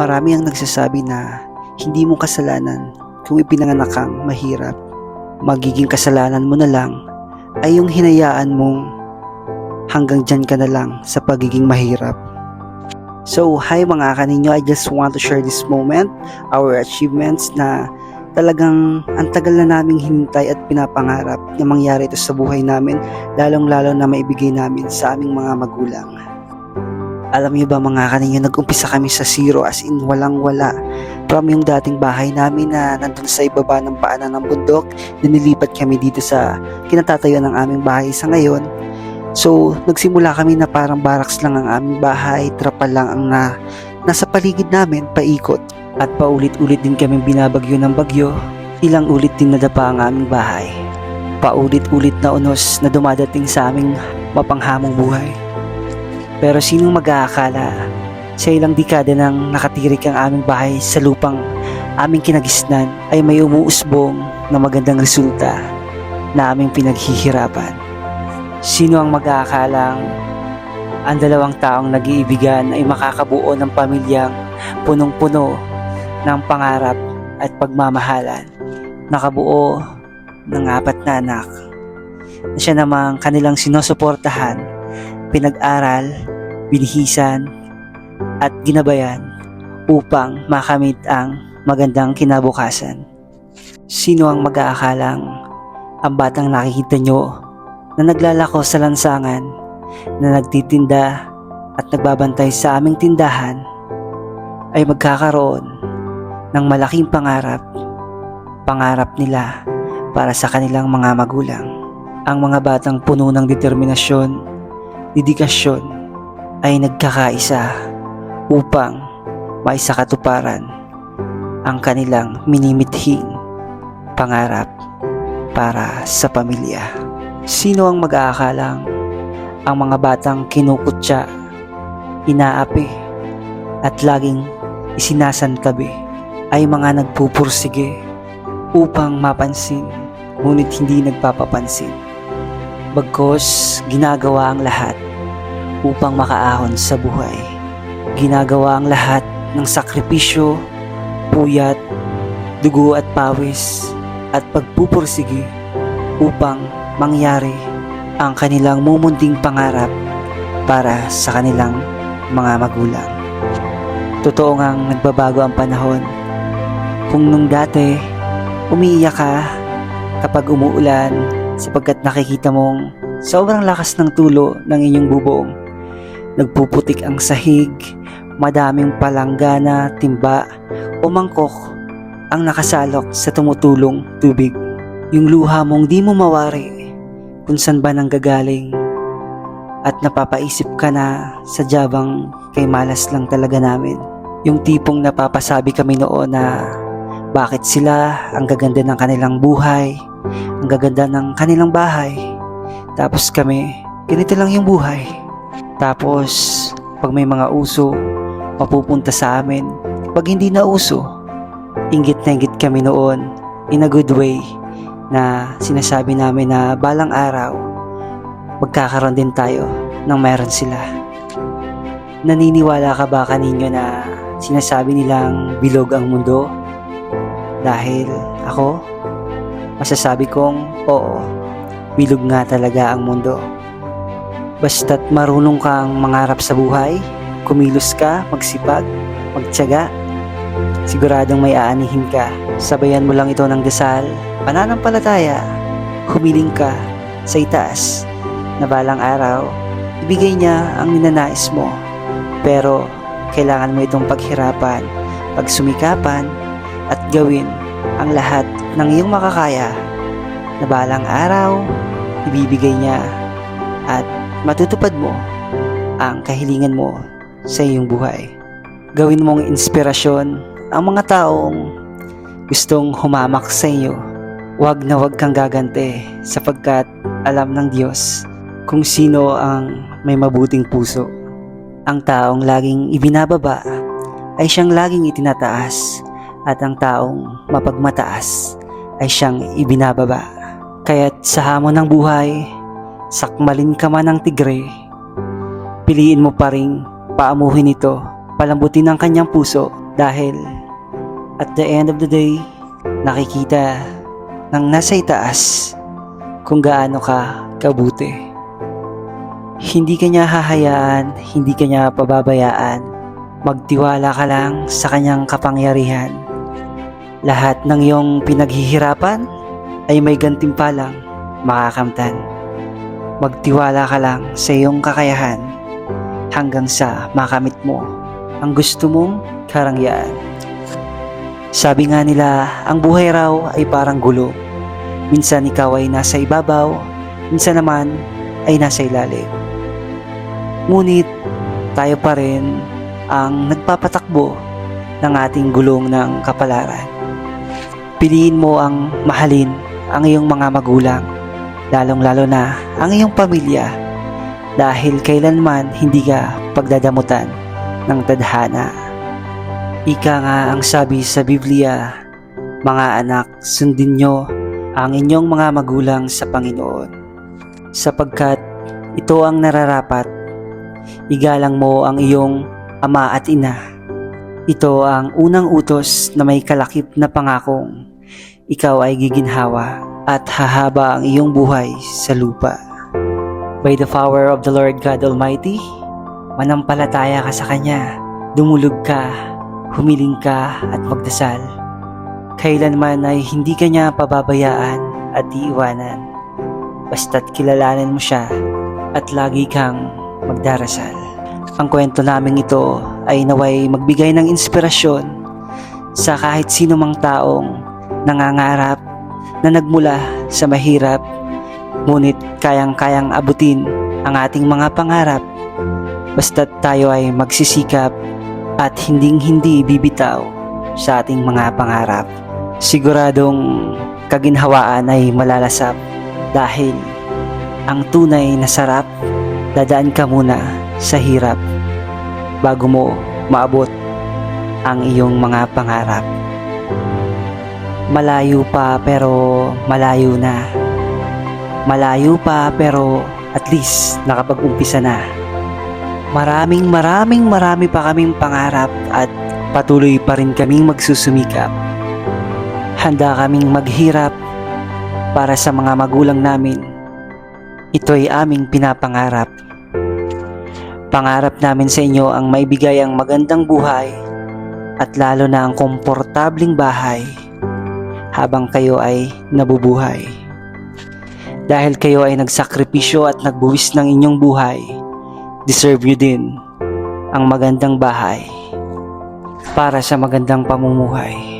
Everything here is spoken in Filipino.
Marami ang nagsasabi na hindi mo kasalanan kung ipinanganak kang mahirap. Magiging kasalanan mo na lang ay yung hinayaan mong hanggang dyan ka na lang sa pagiging mahirap. So, hi mga kaninyo, I just want to share this moment, our achievements na talagang ang tagal na naming hinintay at pinapangarap na mangyari ito sa buhay namin, lalong-lalo na maibigay namin sa aming mga magulang. Alam niyo ba mga kaninyo, nag-umpisa kami sa zero as in walang-wala. From yung dating bahay namin na nandun sa ibaba ng paanan ng bundok, na nilipat kami dito sa kinatatayuan ng aming bahay sa ngayon. So, nagsimula kami na parang barracks lang ang aming bahay, trapal lang ang na, nasa paligid namin, paikot. At paulit-ulit din kami binabagyo ng bagyo, ilang ulit din nadapa ang aming bahay. Paulit-ulit na unos na dumadating sa aming mapanghamong buhay. Pero sinong mag-aakala sa ilang dekada nang nakatirik ang aming bahay sa lupang aming kinagisnan ay may umuusbong na magandang resulta na aming pinaghihirapan. Sino ang mag-aakalang ang dalawang taong nag-iibigan ay makakabuo ng pamilyang punong-puno ng pangarap at pagmamahalan. Nakabuo ng apat na anak na siya namang kanilang sinusuportahan, pinag-aral, binihisan, at ginabayan upang makamit ang magandang kinabukasan. Sino ang mag-aakalang ang batang nakikita nyo na naglalako sa lansangan, na nagtitinda at nagbabantay sa aming tindahan ay magkakaroon ng malaking pangarap, pangarap nila para sa kanilang mga magulang. Ang mga batang puno ng determinasyon, dedikasyon ay nagkakaisa upang maisakatuparan ang kanilang minimithing pangarap para sa pamilya. Sino ang mag-aakalang ang mga batang kinukutya, inaapi, at laging isinasantabi ay mga nagpupursige upang mapansin ngunit hindi nagpapapansin. Bagkos ginagawa ang lahat upang makaahon sa buhay. Ginagawa ang lahat ng sakripisyo, puyat, dugo at pawis at pagpupursige upang mangyari ang kanilang mumunting pangarap para sa kanilang mga magulang. Totoo ngang nagbabago ang panahon. Kung nung dati, umiiyak ka kapag umuulan sapagkat nakikita mong sobrang lakas ng tulo ng inyong bubong. Nagpuputik ang sahig, madaming palanggana, timba o mangkok ang nakasalok sa tumutulong tubig. Yung luha mong di mo mawari kung saan ba nanggagaling at napapaisip ka na sa jabang kay malas lang talaga namin. Yung tipong napapasabi kami noon na bakit sila ang gaganda ng kanilang buhay, ang gaganda ng kanilang bahay. Tapos kami, ganito lang yung buhay. Tapos, pag may mga uso, mapupunta sa amin. Pag hindi na uso, inggit na inggit kami noon in a good way na sinasabi namin na balang araw, magkakaroon din tayo ng meron sila. Naniniwala ka ba kaninyo na sinasabi nilang bilog ang mundo? Dahil ako, masasabi kong oo, bilog nga talaga ang mundo. Basta't marunong kang mangarap sa buhay, kumilos ka, magsipag, magtyaga, siguradong may aanihin ka. Sabayan mo lang ito ng dasal, pananampalataya, humiling ka sa itaas na balang araw, ibigay niya ang ninanais mo. Pero kailangan mo itong paghirapan, pagsumikapan, at gawin ang lahat ng iyong makakaya na balang araw, ibibigay niya at matutupad mo ang kahilingan mo sa iyong buhay. Gawin mong inspirasyon ang mga taong gustong humamak sa iyo. Huwag na huwag kang gagante sapagkat alam ng Diyos kung sino ang may mabuting puso. Ang taong laging ibinababa ay siyang laging itinataas at ang taong mapagmataas ay siyang ibinababa. Kaya't sa hamon ng buhay, sakmalin ka man ng tigre, piliin mo pa rin paamuhin ito, palambutin ang kanyang puso Dahil at the end of the day, nakikita ng nasa itaas kung gaano ka kabuti. Hindi ka niya hahayaan, hindi ka niya pababayaan. Magtiwala ka lang sa kanyang kapangyarihan. Lahat ng iyong pinaghihirapan ay may gantimpalang makakamtan. Magtiwala ka lang sa iyong kakayahan hanggang sa makamit mo ang gusto mong karangyaan. Sabi nga nila, ang buhay raw ay parang gulo. Minsan ikaw ay nasa ibabaw, minsan naman ay nasa ilalim. Ngunit tayo pa rin ang nagpapatakbo ng ating gulong ng kapalaran. Piliin mo ang mahalin ang iyong mga magulang, lalong-lalo na ang iyong pamilya dahil kailanman hindi ka pagdadamutan ng tadhana. Ika nga ang sabi sa Biblia, mga anak, sundin nyo ang inyong mga magulang sa Panginoon. Sapagkat ito ang nararapat, igalang mo ang iyong ama at ina. Ito ang unang utos na may kalakip na pangakong ikaw ay giginhawa at hahaba ang iyong buhay sa lupa. By the power of the Lord God Almighty, manampalataya ka sa Kanya, dumulog ka, humiling ka at magdasal. Kailanman ay hindi ka niya pababayaan at iiwanan. Basta't kilalanin mo siya at lagi kang magdarasal. Ang kwento naming ito ay naway magbigay ng inspirasyon sa kahit sino mang taong nangangarap na nagmula sa mahirap ngunit kayang-kayang abutin ang ating mga pangarap basta't tayo ay magsisikap at hinding-hindi bibitaw sa ating mga pangarap. Siguradong kaginhawaan ay malalasap dahil ang tunay na sarap dadaan ka muna sa hirap bago mo maabot ang iyong mga pangarap. Malayo pa pero malayo na. Malayo pa pero at least nakapag-umpisa na. Maraming maraming marami pa kaming pangarap at patuloy pa rin kaming magsusumikap. Handa kaming maghirap para sa mga magulang namin. Ito'y aming pinapangarap. Pangarap namin sa inyo ang maibigay ang magandang buhay at lalo na ang komportabling bahay habang kayo ay nabubuhay. Dahil kayo ay nagsakripisyo at nagbuwis ng inyong buhay, deserve you din ang magandang bahay para sa magandang pamumuhay.